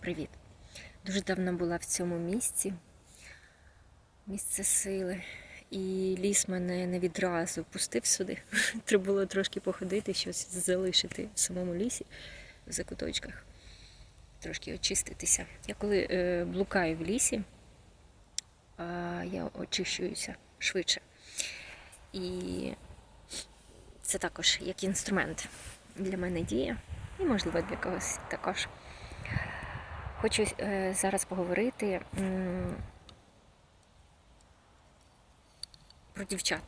Привіт! Дуже давно була в цьому місці, місце сили. І ліс мене не відразу пустив сюди. Треба було трошки походити, щось залишити в самому лісі, в закуточках, трошки очиститися. Я коли е, блукаю в лісі, а, я очищуюся швидше. І це також як інструмент для мене діє, і, можливо, для когось також. Хочу е, зараз поговорити про дівчат.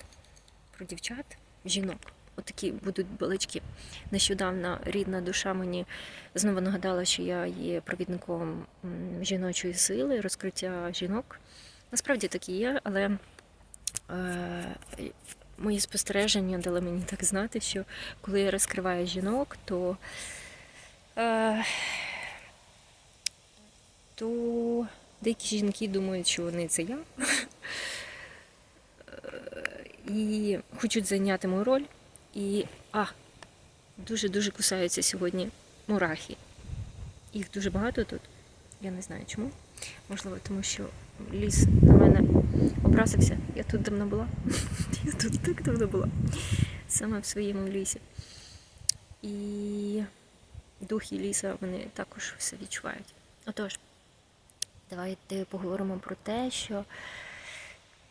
Про дівчат, жінок. Отакі будуть балачки. Нещодавно рідна душа мені знову нагадала, що я є провідником жіночої сили, розкриття жінок. Насправді так і є, але е, мої спостереження дали мені так знати, що коли я розкриваю жінок, то е, то деякі жінки думають, що вони це я. І хочуть зайняти мою роль. І а, дуже-дуже кусаються сьогодні мурахи. Їх дуже багато тут. Я не знаю чому. Можливо, тому що ліс на мене образився. Я тут давно була. Я тут так давно була. Саме в своєму лісі. І духи ліса вони також все відчувають. Отож, давайте поговоримо про те, що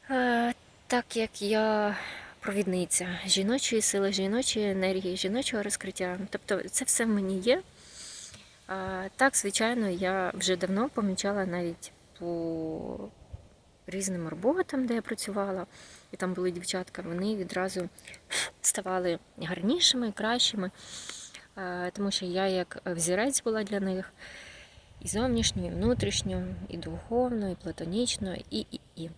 е, так як я провідниця жіночої сили, жіночої енергії, жіночого розкриття, тобто це все в мені є. А, так, звичайно, я вже давно помічала навіть по різним роботам, де я працювала, і там були дівчатка, вони відразу ставали гарнішими, кращими, а, тому що я як взірець була для них і зовнішньо, і внутрішньо, і духовно, і платонічно, і, і, і,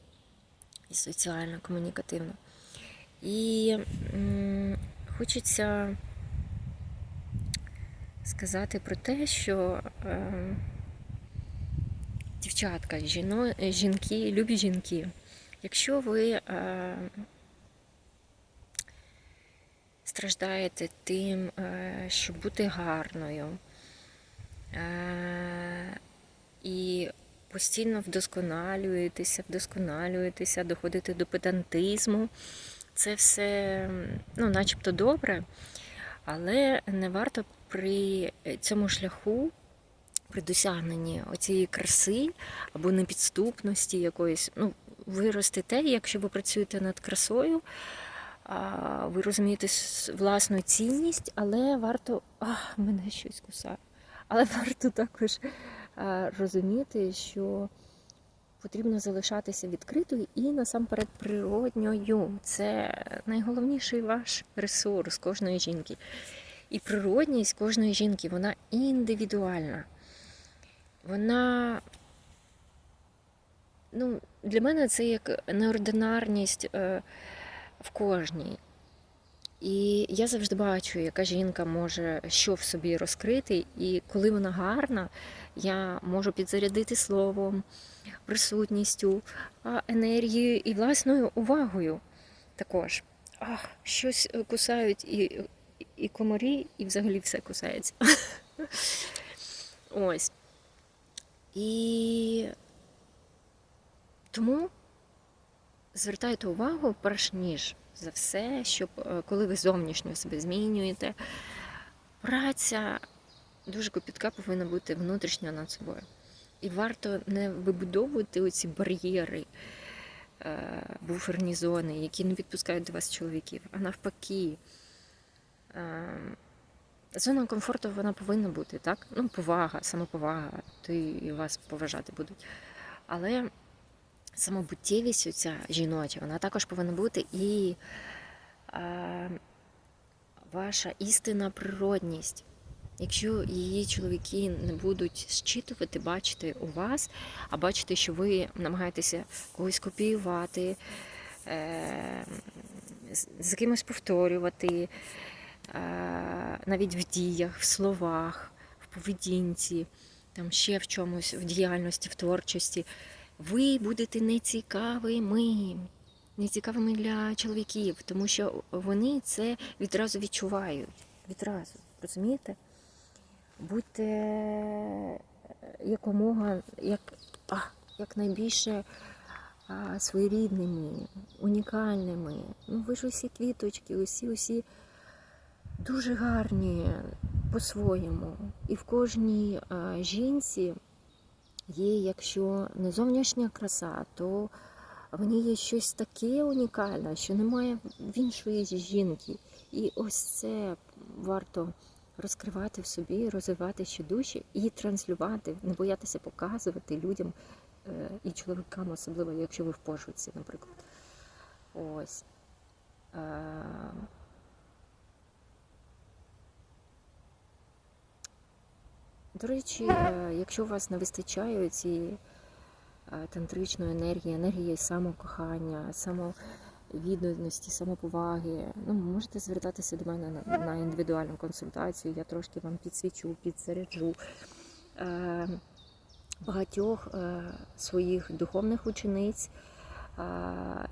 і соціально, комунікативно. І м, хочеться сказати про те, що е, дівчатка, жіно, жінки, любі жінки, якщо ви е, страждаєте тим, е, щоб бути гарною, е, і постійно вдосконалюєтеся, вдосконалюєтеся, доходите до педантизму, це все, ну, начебто добре, але не варто при цьому шляху, при досягненні оцієї краси або непідступності якоїсь, ну, ви ростете, якщо ви працюєте над красою, ви розумієте власну цінність, але варто. А, мене щось кусає. Але варто також розуміти, що потрібно залишатися відкритою і насамперед природньою. Це найголовніший ваш ресурс кожної жінки. І природність кожної жінки, вона індивідуальна. Вона, ну, для мене це як неординарність е, в кожній. І я завжди бачу, яка жінка може що в собі розкрити, і коли вона гарна, я можу підзарядити словом, присутністю, енергією і власною увагою також. Ах, щось е, кусають і, і комарі, і взагалі все кусається. Ось. І тому звертайте увагу, перш ніж за все, щоб е, коли ви зовнішньо себе змінюєте, праця дуже копітка повинна бути внутрішня над собою. І варто не вибудовувати оці бар'єри, е, буферні зони, які не відпускають до вас чоловіків, а навпаки. е, Зона комфорту вона повинна бути, так? Ну, повага, самоповага, то і вас поважати будуть. Але самобуттєвість оця жіноча, вона також повинна бути і е, ваша істинна природність. Якщо її чоловіки не будуть зчитувати, бачити у вас, а бачити, що ви намагаєтеся когось копіювати, е, з- з кимось повторювати, е, навіть в діях, в словах, в поведінці, там ще в чомусь, в діяльності, в творчості, ви будете нецікавими. Нецікавими для чоловіків, тому що вони це відразу відчувають. Відразу, розумієте? Будьте. якомога як, а, якнайбільше а, своєрідними, унікальними. Ну, ви ж усі квіточки, усі, усі дуже гарні по-своєму. І в кожній а, жінці є, якщо не зовнішня краса, то в ній є щось таке унікальне, що немає в іншої жінки. І ось це варто розкривати в собі, розвивати ще душі і транслювати, не боятися показувати людям е, і чоловікам, особливо, якщо ви в пошуці, наприклад. Ось. До речі, е, якщо у вас не вистачає цієї е, тантричної енергії, енергії самокохання, самовідданості, самоповаги, ну, можете звертатися до мене на, індивідуальну консультацію. Я трошки вам підсвічу, підзаряджу. Е, багатьох своїх духовних учениць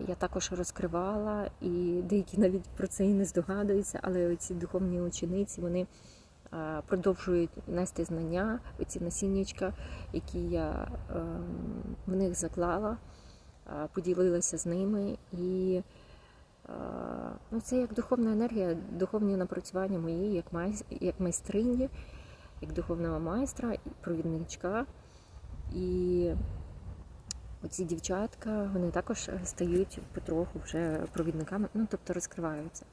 я також розкривала, і деякі навіть про це і не здогадуються, але ці духовні учениці вони продовжують нести знання, оці насіннячка, які я ем, в них заклала, е, поділилася з ними. І е, ну, це як духовна енергія, духовні напрацювання мої, як як майстрині, як духовного майстра, провідничка. І оці дівчатка, вони також стають потроху вже провідниками, ну тобто розкриваються.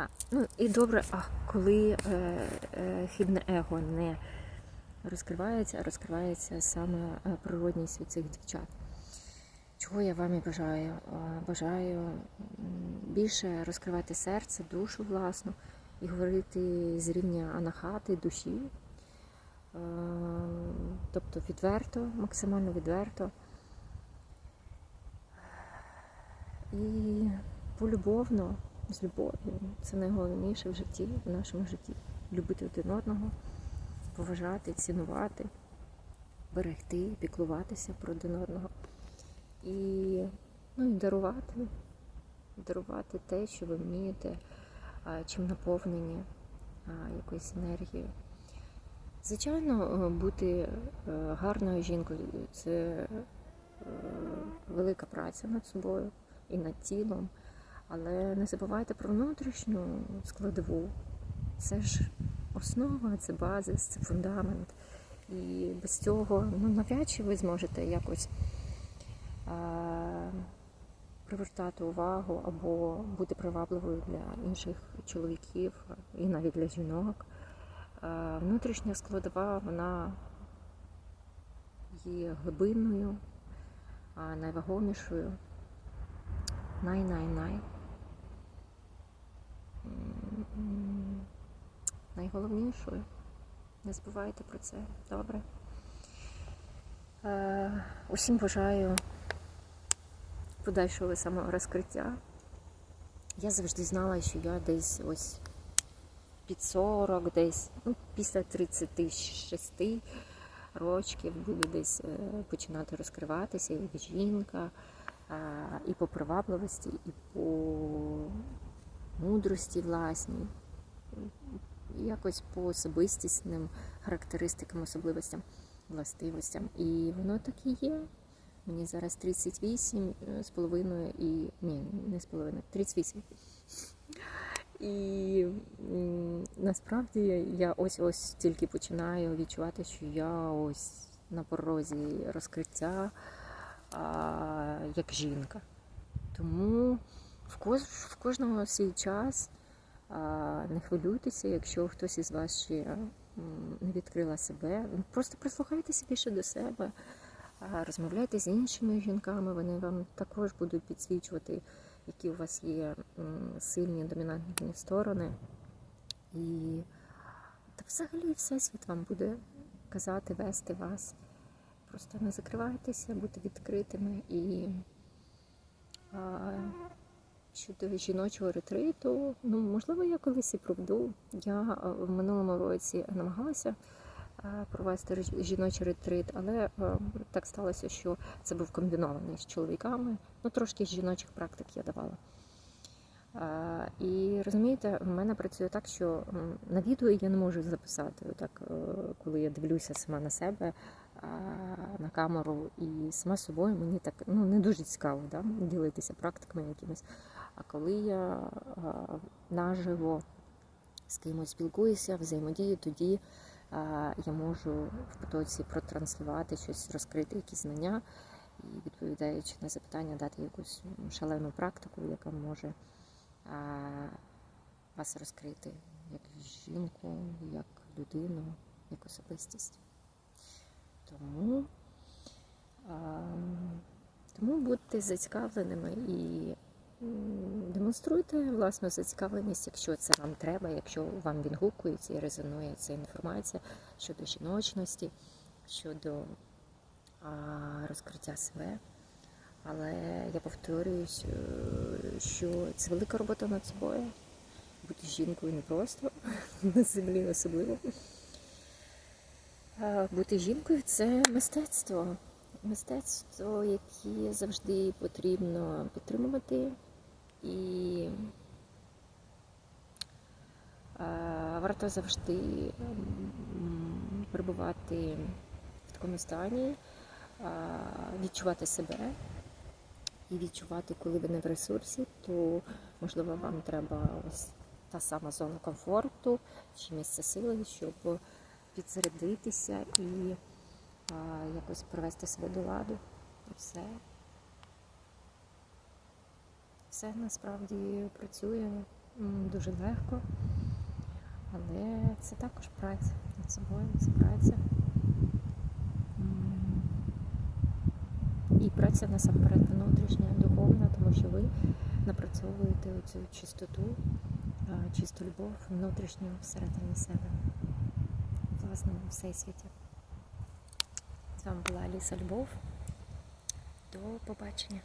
А, ну і добре, а коли е, е, хідне его не розкривається, а розкривається саме е, природній світ цих дівчат. Чого я вам і бажаю? Е, Бажаю більше розкривати серце, душу власну і говорити з рівня анахати, душі. Е, Тобто відверто, максимально відверто. І полюбовно, з любов'ю. Це найголовніше в житті, в нашому житті. Любити один одного, поважати, цінувати, берегти, піклуватися про один одного. І, ну, і дарувати, дарувати те, що ви вмієте, чим наповнені якоюсь енергією. Звичайно, е, бути е, гарною жінкою це е, велика праця над собою і над тілом. Але не забувайте про внутрішню складову. Це ж основа, це базис, це фундамент. І без цього ну, навряд чи ви зможете якось а, привертати увагу або бути привабливою для інших чоловіків і навіть для жінок. А, внутрішня складова, вона є глибинною, а, найвагомішою, най-най-най. Найголовнішою. Не забувайте про це. Добре. Е, усім бажаю подальшого саморозкриття. Я завжди знала, що я десь ось під 40, десь ну, після 36 років буду десь е, починати розкриватися як жінка, е, і по привабливості, і по мудрості власній, якось по особистісним характеристикам, особливостям, властивостям. І воно так і є. Мені зараз 38 з половиною і. Ні, не з половиною, 38. І насправді я ось ось тільки починаю відчувати, що я ось на порозі розкриття а, як жінка. Тому в, кож, в кожного свій час не хвилюйтеся, якщо хтось із вас ще не відкрила себе. Просто прислухайтеся більше до себе, розмовляйте з іншими жінками, вони вам також будуть підсвічувати, які у вас є сильні домінантні сторони. І та взагалі всесвіт вам буде казати, вести вас. Просто не закривайтеся, будьте відкритими і щодо жіночого ретриту, ну можливо, я колись і проведу. Я в минулому році намагалася провести жіночий ретрит, але так сталося, що це був комбінований з чоловіками. Ну, трошки жіночих практик я давала. І розумієте, в мене працює так, що на відео я не можу записати, так, коли я дивлюся сама на себе на камеру і сама собою, мені так ну, не дуже цікаво да, ділитися практиками якимись. А коли я наживо з кимось спілкуюся, взаємодію, тоді я можу в потоці протранслювати щось, розкрити якісь знання і відповідаючи на запитання, дати якусь шалену практику, яка може вас розкрити як жінку, як людину, як особистість. Тому, тому будьте зацікавленими і демонструйте власну зацікавленість, якщо це вам треба, якщо вам відгукується і резонує ця інформація щодо жіночності, щодо а, розкриття себе. Але я повторююсь, е, що це велика робота над собою. Бути жінкою не просто на землі особливо. Бути жінкою це мистецтво. Мистецтво, яке завжди потрібно підтримувати. І а, варто завжди перебувати в такому стані, а, відчувати себе і відчувати, коли ви не в ресурсі, то можливо вам треба ось та сама зона комфорту чи місце сили, щоб підзарядитися і а, якось привести себе до ладу. І все. Все насправді працює дуже легко, але це також праця над собою, це праця. І праця насамперед внутрішня, духовна, тому що ви напрацьовуєте цю чистоту, чисту любов внутрішню всередині себе, в власному всесвіті. З вами була Аліса Любов. До побачення.